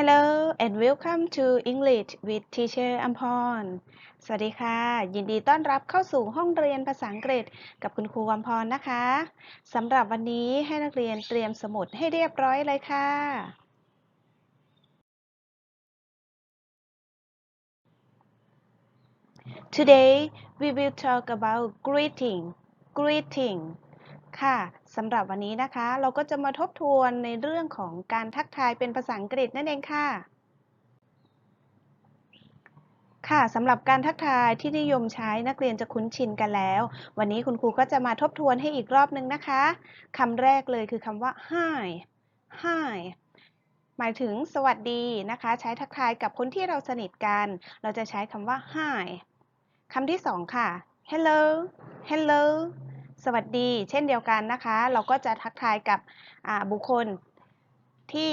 Hello and welcome to English with Teacher Ampon สวัสดีค่ะ ยินดีต้อนรับเข้าสู่ห้องเรียนภาษาอังกฤษกับคุณครูอัมพรนะคะสำหรับวันนี้ให้นักเรียนเตรียมสมุดให้เรียบร้อยเลยค่ะ Today we will talk about greeting greeting ค่ะสำหรับวันนี้นะคะ เราก็จะมาทบทวนในเรื่องของการทักทายเป็นภาษาอังกฤษนั่นเองค่ะ ค่ะสำหรับการทักทายที่นิยมใช้นักเรียนจะคุ้นชินกันแล้ว วันนี้คุณครูก็จะมาทบทวนให้อีกรอบนึงนะคะคำแรกเลยคือคำว่า hi hi หมายถึงสวัสดีนะคะ ใช้ทักทายกับคนที่เราสนิทกัน เราจะใช้คำว่า hi คำที่สองค่ะ hello hello สวัสดีเช่นเดียวกันนะคะ เราก็จะทักทายกับบุคคลที่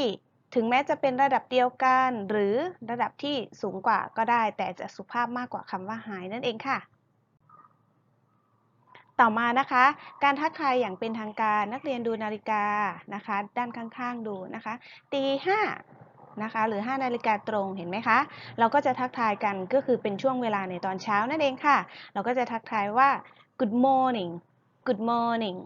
ถึงแม้จะเป็นระดับเดียวกัน หรือระดับที่สูงกว่าก็ได้ แต่จะสุภาพมากกว่าคำว่า hi นั่นเองค่ะ ต่อมานะคะ การทักทายอย่างเป็นทางการนักเรียนดูนาฬิกานะคะ ด้านข้างๆดูนะคะตีห้านะคะหรือ 5 นาฬิกาตรงเห็นไหมคะ เราก็จะทักทายกันก็คือเป็นช่วงเวลาในตอนเช้านั่นเองค่ะ เราก็จะทักทายว่า good morning good morning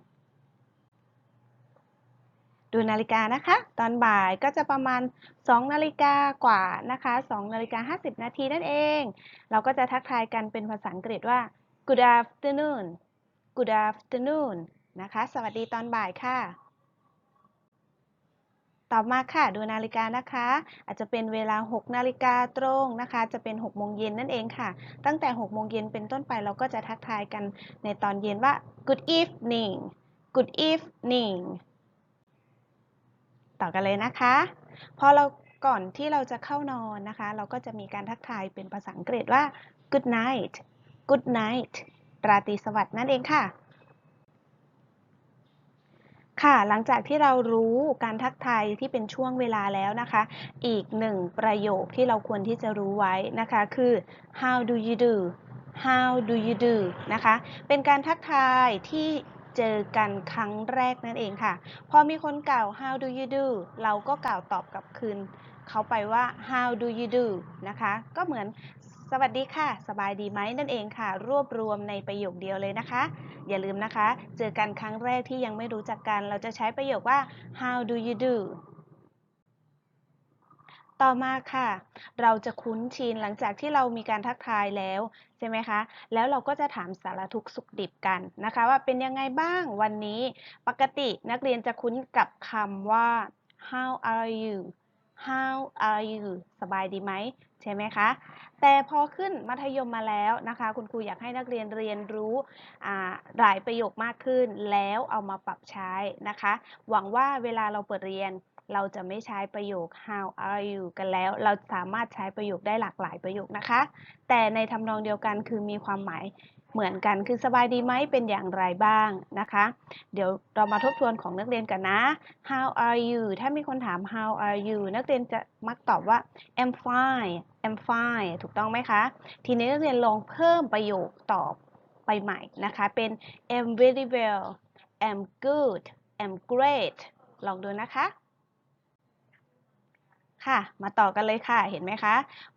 ดูนาฬิกานะคะ ตอนบ่ายก็จะประมาณ 2 นาฬิกากว่านะคะ2นาฬิกา50 นาทีนั่นเอง เราก็จะทักทายกันเป็นภาษาอังกฤษว่า good afternoon good afternoon นะคะ สวัสดีตอนบ่ายค่ะ ต่อมาค่ะดูนาฬิกานะคะ อาจจะเป็นเวลา 6 นาฬิกาตรงนะคะ จะเป็น 6 โมงเย็นนั่นเองค่ะ ตั้งแต่ 6 โมงเย็นเป็นต้นไปเราก็จะทักทายกันในตอนเย็นว่า good evening good evening ต่อกันเลยนะคะพอเราก่อนที่เราจะเข้านอนนะคะ เราก็จะมีการทักทายเป็นภาษาอังกฤษว่า good night good night ราตรีสวัสดิ์นั่นเองค่ะ ค่ะ หลังจากที่เรารู้การทักทายที่เป็นช่วงเวลาแล้วนะคะ อีกหนึ่งประโยคที่เราควรที่จะรู้ไว้นะคะคือ how do you do how do you do นะคะ เป็นการทักทายที่เจอกันครั้งแรกนั่นเองค่ะ พอมีคนกล่าว how do you do เราก็กล่าวตอบกลับคืนเขาไปว่า how do you do นะคะ ก็เหมือน สวัสดีค่ะ สบายดีไหมนั่นเองค่ะ รวบรวมในประโยคเดียวเลยนะคะ อย่าลืมนะคะ เจอกันครั้งแรกที่ยังไม่รู้จักกัน เราจะใช้ประโยคว่า how do you do ต่อมาค่ะ เราจะคุ้นชินหลังจากที่เรามีการทักทายแล้วใช่ไหมคะ แล้วเราก็จะถามสารทุกสุขดิบกันนะคะ ว่าเป็นยังไงบ้างวันนี้ ปกตินักเรียนจะคุ้นกับคำว่า how are you how are you สบายดีไหมใช่ไหมคะ แต่พอขึ้นมัธยมมาแล้วนะคะ คุณครูอยากให้นักเรียนเรียนรู้หลายประโยคมากขึ้น แล้วเอามาปรับใช้นะคะ หวังว่าเวลาเราเปิดเรียนเราจะไม่ใช้ประโยค how are you กันแล้ว เราสามารถใช้ประโยคได้หลากหลายประโยคนะคะ แต่ในทำนองเดียวกันคือมีความหมาย เหมือนกันคือสบายดีไหมเป็นอย่างไรบ้างนะคะ เดี๋ยวเรามาทบทวนของนักเรียนกันนะ how are you ถ้ามีคนถาม how are you นักเรียนจะมักตอบว่า I'm fine I'm fine ถูกต้องไหมคะ ทีนี้นักเรียนลองเพิ่มประโยคตอบไปใหม่นะคะ เป็น I'm very well I'm good I'm great ลองดูนะคะ ค่ะ มาต่อกันเลยค่ะ เห็นไหมคะ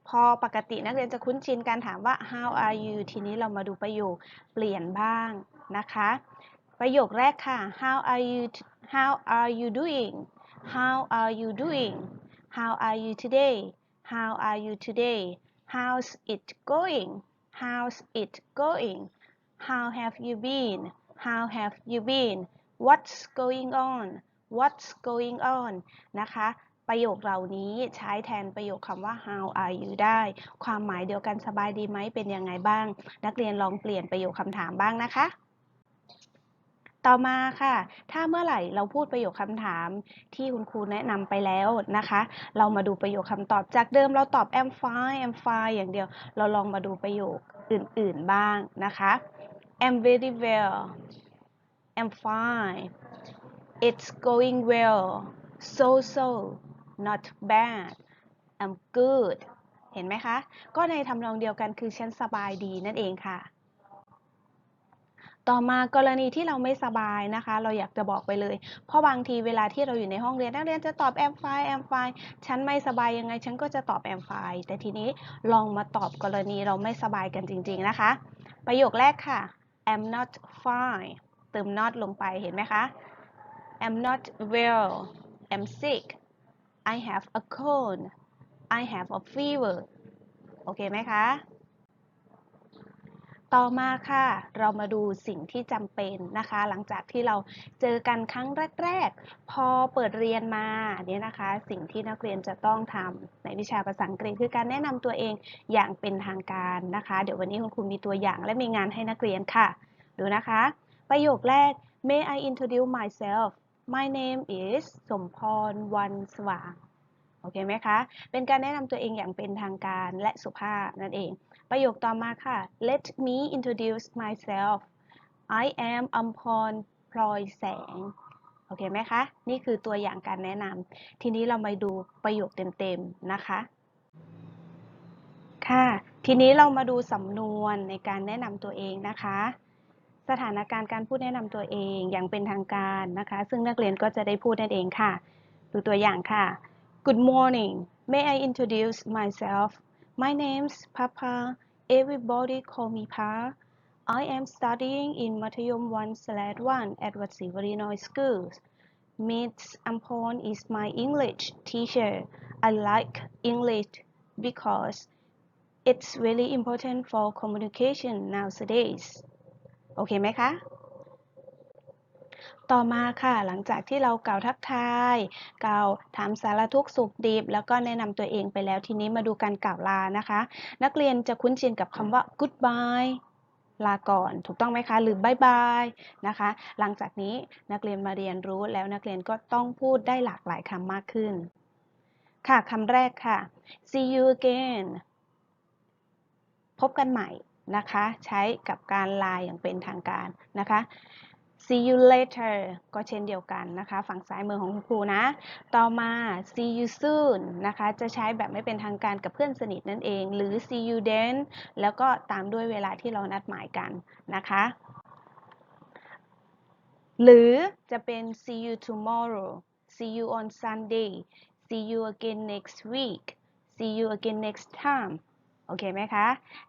พอปกตินักเรียนจะคุ้นชินการถามว่า how are you ทีนี้เรามาดูประโยคเปลี่ยนบ้างนะคะ ประโยคแรกค่ะ how are you how are you doing how are you doing how are you today how are you today how's it going how's it going how have you been how have you been what's going on what's going on นะคะ ประโยคเหล่านี้ใช้แทนประโยคคำว่า how are you ได้ ความหมายเดียวกันสบายดีไหมเป็นยังไงบ้าง นักเรียนลองเปลี่ยนประโยคคำถามบ้างนะคะ ต่อมาค่ะ ถ้าเมื่อไหร่เราพูดประโยคคำถามที่คุณครูแนะนำไปแล้วนะคะ เรามาดูประโยคคำตอบจากเดิมเราตอบ am fine am fine อย่างเดียว เราลองมาดูประโยคอื่น ๆบ้างนะคะ am very well am fine it's going well so so not bad I'm good เห็นไหมคะ ก็ในทำนองเดียวกันคือฉันสบายดีนั่นเองค่ะ ต่อมากรณีที่เราไม่สบายนะคะ เราอยากจะบอกไปเลย เพราะบางทีเวลาที่เราอยู่ในห้องเรียนนักเรียนจะตอบแอมไฟแอมไฟฉันไม่สบายยังไง ฉันก็จะตอบแอมไฟแต่ทีนี้ลองมาตอบกรณีเราไม่สบายกันจริง ๆนะคะ ประโยคแรกค่ะ I'm not fine เติม not ลงไปเห็นไหมคะ I'm not well I'm sick I have a cold I have a fever โอเคไหมคะ ต่อมาค่ะ เรามาดูสิ่งที่จำเป็นนะคะ หลังจากที่เราเจอกันครั้งแรก ๆ พอเปิดเรียนมาเนี่ยนะคะ สิ่งที่นักเรียนจะต้องทำในวิชาภาษาอังกฤษคือการแนะนำตัวเองอย่างเป็นทางการนะคะ เดี๋ยววันนี้คุณครูมีตัวอย่างและมีงานให้นักเรียนค่ะ ดูนะคะ ประโยคแรก May I introduce myself My name is สมพรวันสว่าง โอเคไหมคะ เป็นการแนะนำตัวเองอย่างเป็นทางการและสุภาพนั่นเอง ประโยคต่อมาค่ะ Let me introduce myself I am อัมพรพลอยแสง โอเคไหมคะ นี่คือตัวอย่างการแนะนำทีนี้เรามาดูประโยคเต็มๆ นะคะ ค่ะ ทีนี้เรามาดูสำนวนในการแนะนำตัวเองนะคะ สถานการณ์การพูดแนะนำตัวเองอย่างเป็นทางการนะคะ ซึ่งนักเรียนก็จะได้พูดนั่นเองค่ะ ดูตัวอย่างค่ะ Good morning May I introduce myself My name's Papa Everybody call me Pa I am studying in Mathayom 1/1 at Watsivarinoy School Miss Ampon is my English teacher I like English because it's really important for communication nowadays โอเคไหมคะ ต่อมาค่ะ หลังจากที่เรากล่าวทักทาย กล่าวถามสารทุกข์สุขดิบ แล้วก็แนะนำตัวเองไปแล้ว ทีนี้มาดูการกล่าวลานะคะ นักเรียนจะคุ้นชินกับคำว่า goodbye ลาก่อนถูกต้องไหมคะหรือ bye bye นะคะ หลังจากนี้นักเรียนมาเรียนรู้แล้วนักเรียนก็ต้องพูดได้หลากหลายคำมากขึ้น ค่ะคำแรกค่ะ see you again พบกันใหม่ นะคะ ใช้กับการลาอย่างเป็นทางการนะคะ see you later ก็เช่นเดียวกันนะคะ ฝั่งซ้ายมือของคุณครูนะ ต่อมา see you soon นะคะ จะใช้แบบไม่เป็นทางการกับเพื่อนสนิทนั่นเอง หรือ see you then แล้วก็ตามด้วยเวลาที่เรานัดหมายกันนะคะ หรือจะเป็น see you tomorrow see you on Sunday see you again next week see you again next time โอเคไหมคะ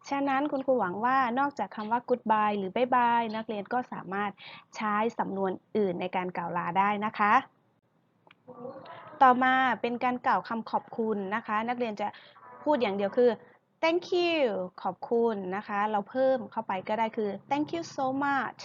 ฉะนั้นคุณครูหวังว่านอกจากคำว่า goodbye หรือ bye bye นักเรียนก็สามารถใช้สำนวนอื่นในการกล่าวลาได้นะคะ ต่อมาเป็นการกล่าวคำขอบคุณนะคะ นักเรียนจะพูดอย่างเดียวคือ thank you ขอบคุณนะคะ เราเพิ่มเข้าไปก็ได้คือ thank you so much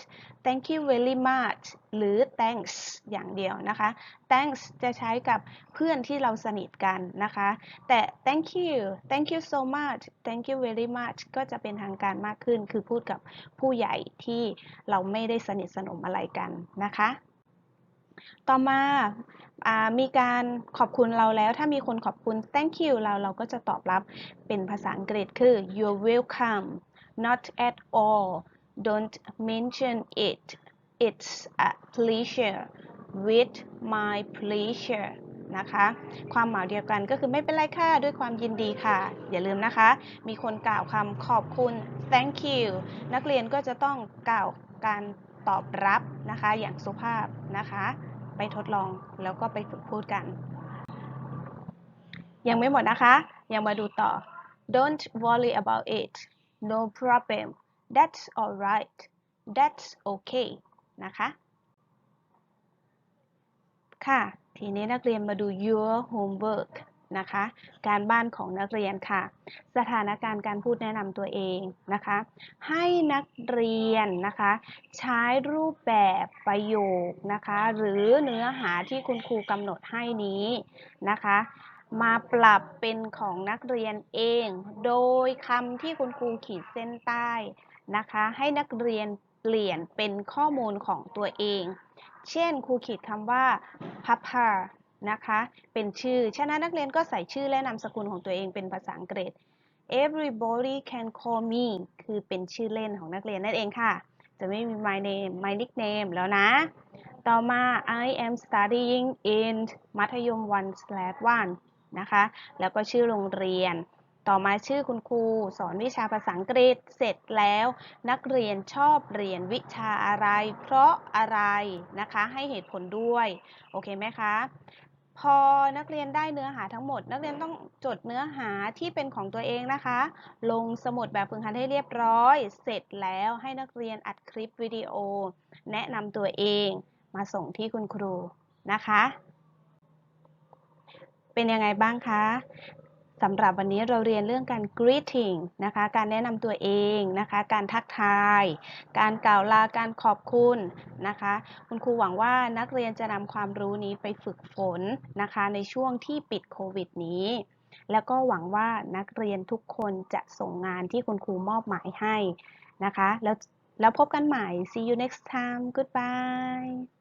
thank you very much หรือ thanks อย่างเดียวนะคะ thanks จะใช้กับเพื่อนที่เราสนิทกันนะคะ แต่ thank you thank you so much thank you very much ก็จะเป็นทางการมากขึ้น คือพูดกับผู้ใหญ่ที่เราไม่ได้สนิทสนมอะไรกันนะคะ ต่อมามีการขอบคุณเราแล้ว ถ้ามีคนขอบคุณ thank you เราเราก็จะตอบรับเป็นภาษาอังกฤษคือ you're welcome not at all don't mention it it's a pleasure with my pleasure นะคะ ความหมายเดียวกันก็คือไม่เป็นไรค่ะด้วยความยินดีค่ะ อย่าลืมนะคะ มีคนกล่าวคำขอบคุณ thank you นักเรียนก็จะต้องกล่าวการตอบรับนะคะ อย่างสุภาพนะคะ ไปทดลองแล้วก็ไปฝึกพูดกัน ยังไม่หมดนะคะ ยังมาดูต่อ don't worry about it no problem that's alright that's okay นะคะ ค่ะ ทีนี้นักเรียนมาดู your homework นะคะ การบ้านของนักเรียนค่ะ สถานการณ์การพูดแนะนำตัวเองนะคะ ให้นักเรียนนะคะ ใช้รูปแบบประโยคนะคะ หรือเนื้อหาที่คุณครูกำหนดให้นี้นะคะ มาปรับเป็นของนักเรียนเอง โดยคำที่คุณครูขีดเส้นใต้นะคะ ให้นักเรียนเปลี่ยนเป็นข้อมูลของตัวเอง เช่นครูขีดคำว่า papa นะคะ เป็นชื่อ ฉะนั้นนักเรียนก็ใส่ชื่อและนามสกุลของตัวเองเป็นภาษาอังกฤษ everybody can call me คือเป็นชื่อเล่นของนักเรียนนั่นเองค่ะ จะไม่มี my name my nickname แล้วนะ ต่อมา I am studying in มัธยม1/1นะคะ แล้วก็ชื่อโรงเรียน ต่อมาชื่อคุณครู สอนวิชาภาษาอังกฤษ เสร็จแล้ว นักเรียนชอบเรียนวิชาอะไร เพราะอะไรนะคะ ให้เหตุผลด้วย โอเคไหมคะ พอนักเรียนได้เนื้อหาทั้งหมด นักเรียนต้องจดเนื้อหาที่เป็นของตัวเองนะคะ ลงสมุดแบบฝึกหัดให้เรียบร้อย เสร็จแล้วให้นักเรียนอัดคลิปวิดีโอ แนะนำตัวเองมาส่งที่คุณครูนะคะ เป็นยังไงบ้างคะ สำหรับวันนี้เราเรียนเรื่องการ greeting นะคะ การแนะนำตัวเองนะคะ การทักทาย การกล่าวลา การขอบคุณนะคะ คุณครูหวังว่านักเรียนจะนำความรู้นี้ไปฝึกฝนนะคะ ในช่วงที่ปิดโควิดนี้ แล้วก็หวังว่านักเรียนทุกคนจะส่งงานที่คุณครูมอบหมายให้นะคะ แล้วแล้วพบกันใหม่ see you next time goodbye